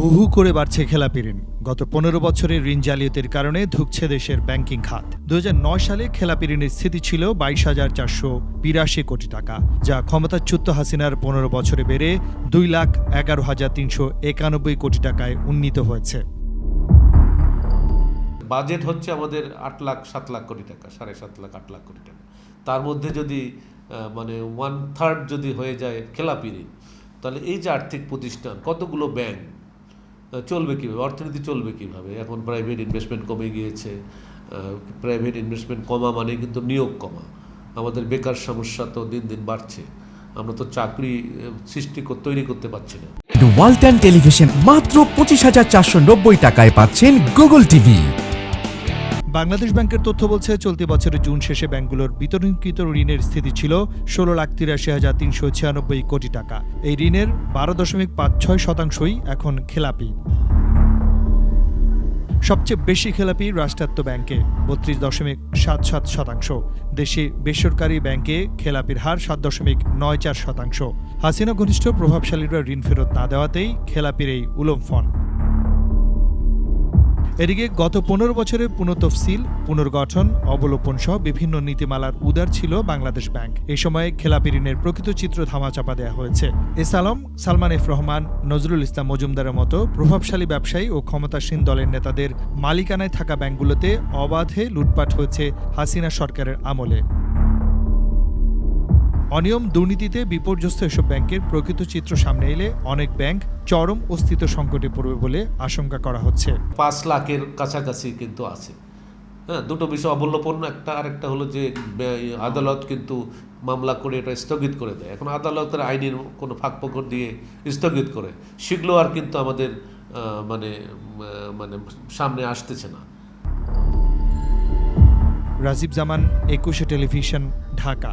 হু হু করে বাড়ছে খেলাপি ঋণ গত পনেরো বছরের ঋণ জালিয়াতির কারণে ধুকছে দেশের ব্যাংকিং খাত। দু হাজার নয় সালে খেলাপি ঋণের স্থিতি ছিল বাইশ হাজার চারশো বিরাশি কোটি টাকা, যা ক্ষমতাচ্যুত হাসিনার পনেরো বছরে বেড়ে দুই লাখ এগারো হাজার তিনশো একানব্বই কোটি টাকায় উন্নীত হয়েছে। বাজেট হচ্ছে আমাদের আট লাখ সাত লাখ কোটি টাকা, সাড়ে সাত লাখ আট লাখ কোটি টাকা। তার মধ্যে যদি মানে ওয়ান থার্ড যদি হয়ে যায় খেলাপি ঋণ তাহলে এই যে আর্থিক প্রতিষ্ঠান, কতগুলো ব্যাংক চলবে কীভাবে? অর্থনীতি চলবে কীভাবে? এখন প্রাইভেট ইনভেস্টমেন্ট কমে গিয়েছে প্রাইভেট ইনভেস্টমেন্ট কমা মানে কিন্তু নিয়োগ কমা। আমাদের বেকার সমস্যা তো দিন দিন বাড়ছে। আমরা তো চাকরি সৃষ্টি তৈরি করতে পারছি না। ওয়ালটন টেলিভিশন মাত্র পঁচিশ হাজার চারশো নব্বই টাকায় পাচ্ছেন গুগল টিভি বাংলাদেশ ব্যাংকের তথ্য বলছে, চলতি বছরের জুন শেষে ব্যাংকগুলোর বিতরণকৃত ঋণের স্থিতি ছিল ষোলো লাখ তিরাশি হাজার তিনশো ছিয়ানব্বই কোটি টাকা। এই ঋণের বারো দশমিক পাঁচ ছয় শতাংশই এখন খেলাপি। সবচেয়ে বেশি খেলাপি রাষ্ট্রায়ত্ত ব্যাংকে, বত্রিশ দশমিক সাত সাত শতাংশ। দেশে বেসরকারি ব্যাংকে খেলাপির হার সাত দশমিক নয় চার শতাংশ। হাসিনা ঘনিষ্ঠ প্রভাবশালীরা ঋণ ফেরত না দেওয়াতেই খেলাপির এই উলম্ফন এদিকে গত পনেরো বছরে পুনঃতফসিল, পুনর্গঠন, অবলোপন সহ বিভিন্ন নীতিমালার উদার ছিল বাংলাদেশ ব্যাংক। এই সময়ে খেলাপি ঋণের প্রকৃত চিত্র ধামাচাপা দেওয়া হয়েছে। এস আলম সালমান এফ রহমান, নজরুল ইসলাম মজুমদারের মতো প্রভাবশালী ব্যবসায়ী ও ক্ষমতাসীন দলের নেতাদের মালিকানায় থাকা ব্যাংকগুলোতে অবাধে লুটপাট হয়েছে হাসিনা সরকারের আমলে। অনিয়ম দুর্নীতিতে বিপর্যস্ত এসব ব্যাংকের প্রকৃত চিত্র সামনে এলে অনেক ব্যাংক চরম অস্তিত্ব সংকটে পড়বে বলে আশঙ্কা করা হচ্ছে। পাঁচ লাখের কাছাকাছি কিন্তু আছে। হ্যাঁ দুটো বিষয় অবলোপন্য একটা আরেকটা হলো যে আদালত কিন্তু মামলা করে এটা স্থগিত করে দেয়। এখন আদালতের আইনের কোনো ফাঁক ফোকর দিয়ে স্থগিত করে। সেগুলো আর কিন্তু আমাদের মানে মানে সামনে আসতেছে না। রাজীব জামান একুশে টেলিভিশন ঢাকা।